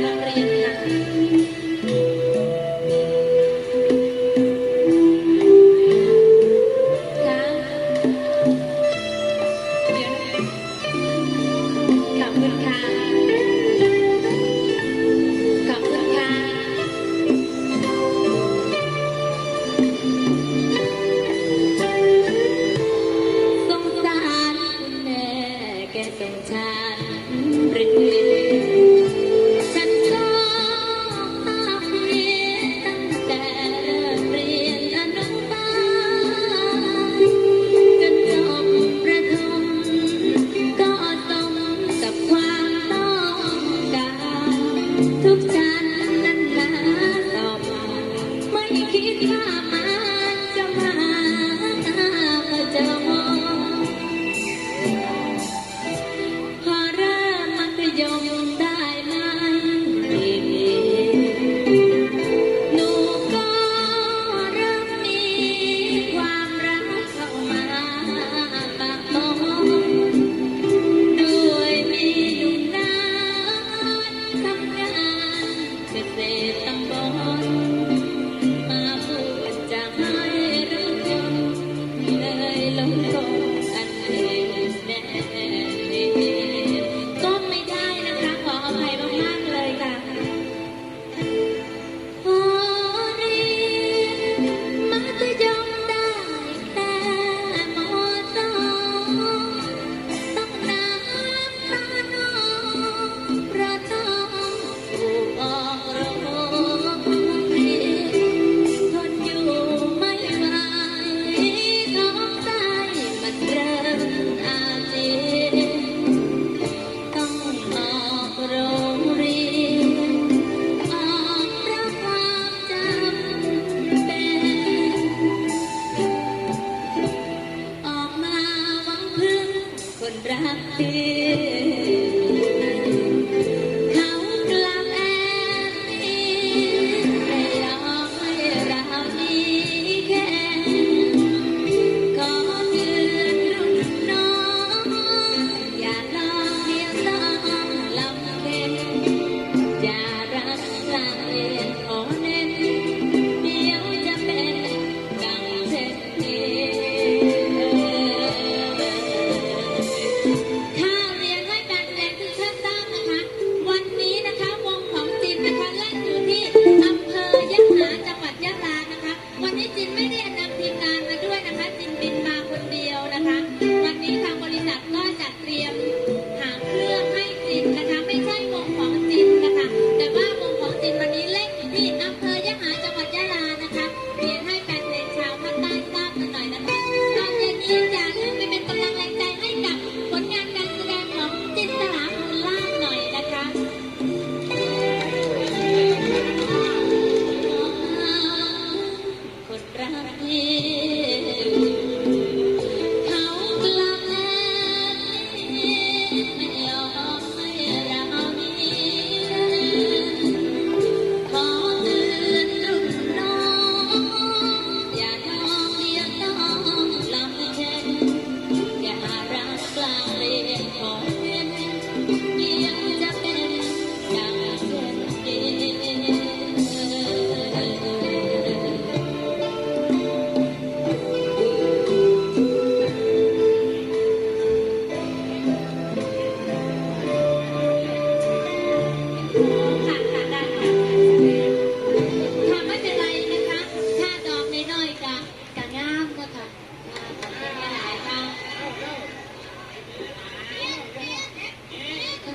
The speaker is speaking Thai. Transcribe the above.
เรื่องเรียน ไม่คิดว่ามันจะมาจะมอพอเริ่มมัธยม รักเธอ คนเดียวนะคะ วันนี้ทางบริษัทก็จัดเตรียม Bye.